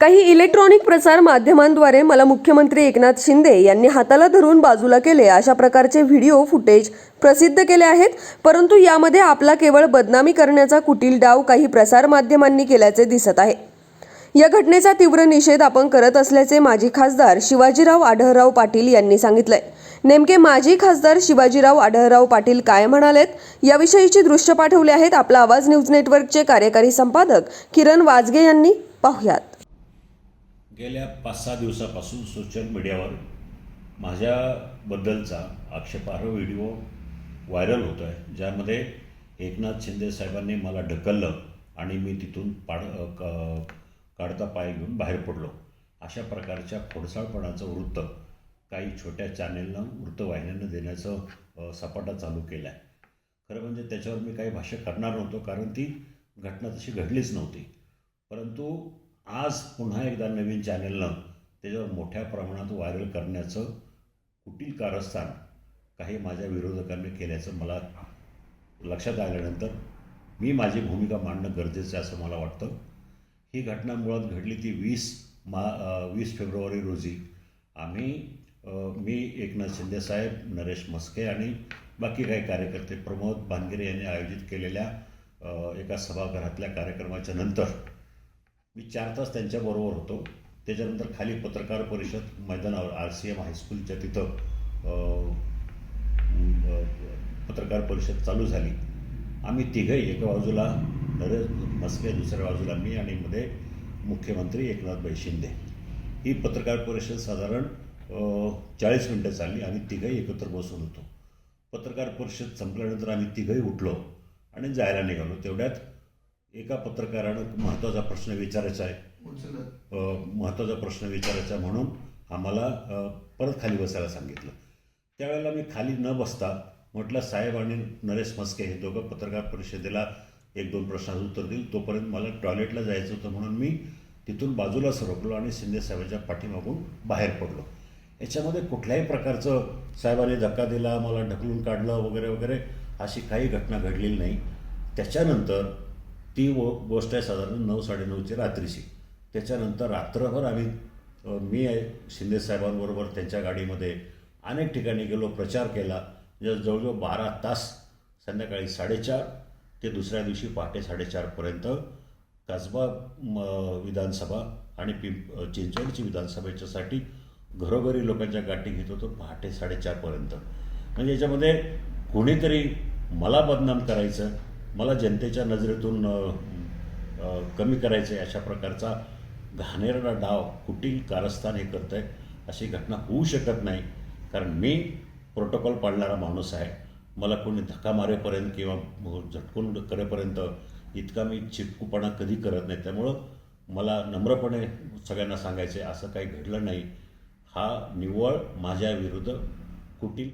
काही इलेक्ट्रॉनिक प्रसार माध्यमांद्वारे मला मुख्यमंत्री एकनाथ शिंदे यांनी हाताला धरून बाजूला केले अशा प्रकारचे व्हिडिओ फुटेज प्रसिद्ध केले आहेत. परंतु यामध्ये आपला केवळ बदनामी करण्याचा कुटील डाव काही प्रसार माध्यमांनी केल्याचे दिसत आहे. या घटनेचा तीव्र निषेध आपण करत असल्याचे माजी खासदार शिवाजीराव आढळराव पाटील यांनी सांगितलंय. नेमके माजी खासदार शिवाजीराव आढळराव पाटील काय म्हणालेत? याविषयीची दृश्य पाठवले आहेत आपला आवाज न्यूज नेटवर्कचे कार्यकारी संपादक किरण वाजगे यांनी. पाहुयात. गेल्या पाच सहा दिवसापासून सोशल मीडियावर माझ्याबद्दलचा आक्षेपार्ह व्हिडिओ व्हायरल होतो आहे. ज्यामध्ये एकनाथ शिंदे साहेबांनी मला ढकललं आणि मी तिथून पाड क काढता पाय घेऊन बाहेर पडलो. अशा प्रकारच्या खोडसाळपणाचं वृत्त काही छोट्या चॅनेलनं वृत्तवाहिन्यांना देण्याचं सपाटा चालू केला आहे खरं म्हणजे त्याच्यावर मी काही भाष्य करणार नव्हतो कारण ती घटना तशी घडलीच नव्हती. परंतु आज पुन्हा एकदा नवीन चॅनेलनं त्याच्यावर मोठ्या प्रमाणात व्हायरल करण्याचं कुटील कारस्थान काही माझ्या विरोधकांनी केल्याचं मला लक्षात आल्यानंतर मी माझी भूमिका मांडणं गरजेचं आहे असं मला वाटतं. ही घटना मुळात घडली ती वीस मा वीस फेब्रुवारी रोजी. आम्ही मी एकनाथ शिंदेसाहेब नरेश मस्के आणि बाकी काही कार्यकर्ते प्रमोद भानगिरे यांनी आयोजित केलेल्या एका सभागृहातल्या कार्यक्रमाच्या नंतर मी चार तास त्यांच्याबरोबर होतो. त्याच्यानंतर खाली पत्रकार परिषद मैदानावर आर सी एम हायस्कूलच्या तिथं पत्रकार परिषद चालू झाली. आम्ही तिघही एका बाजूला नरेंद्र मस्के दुसऱ्या बाजूला मी आणि मध्ये मुख्यमंत्री एकनाथभाई शिंदे. ही पत्रकार परिषद साधारण चाळीस मिनटं चालली आम्ही तिघही एकत्र बसून होतो. पत्रकार परिषद संपल्यानंतर आम्ही तिघही उठलो आणि जायला निघालो. तेवढ्यात एका पत्रकारानं महत्त्वाचा प्रश्न विचारायचा आहे. महत्त्वाचा प्रश्न विचारायचा म्हणून आम्हाला परत खाली बसायला सांगितलं. त्यावेळेला मी खाली न बसता म्हटलं साहेब आणि नरेश मस्के हे दोघं पत्रकार परिषदेला एक दोन प्रश्नाचं उत्तर देईल. तोपर्यंत मला टॉयलेटला जायचं होतं म्हणून मी तिथून बाजूला सरकलो आणि शिंदे साहेबांच्या पाठीमागून बाहेर पडलो. याच्यामध्ये कुठल्याही प्रकारचं साहेबांनी धक्का दिला मला ढकलून काढलं वगैरे वगैरे अशी काही घटना घडलेली नाही. त्याच्यानंतर ती वो गोष्ट आहे साधारण नऊ साडेनऊची रात्रीची. त्याच्यानंतर रात्रभर आम्ही मी शिंदेसाहेबांबरोबर शिंदे साहेबांबरोबर त्यांच्या गाडीमध्ये अनेक ठिकाणी गेलो प्रचार केला. जवळजवळ बारा तास संध्याकाळी साडेचार ते दुसऱ्या दिवशी पहाटे साडेचारपर्यंत कसबा म, विधानसभा आणि पिंप चिंचवडची विधानसभेच्यासाठी घरोघरी लोकांच्या गाठी घेत होतो पहाटे साडेचारपर्यंत म्हणजे याच्यामध्ये कुणीतरी मला बदनाम करायचं मला जनतेच्या नजरेतून कमी करायचं आहे अशा प्रकारचा घाणेरडा डाव कुटील कारस्थान हे करत आहे अशी घटना होऊ शकत नाही. कारण मी प्रोटोकॉल पाळणारा माणूस आहे. मला कोणी धक्का मारेपर्यंत किंवा झटकून करेपर्यंत इतका मी चिपकूपणा कधी करत नाही. त्यामुळं मला नम्रपणे सगळ्यांना सांगायचे असं काही घडलं नाही. हा निव्वळ माझ्याविरुद्ध कुटील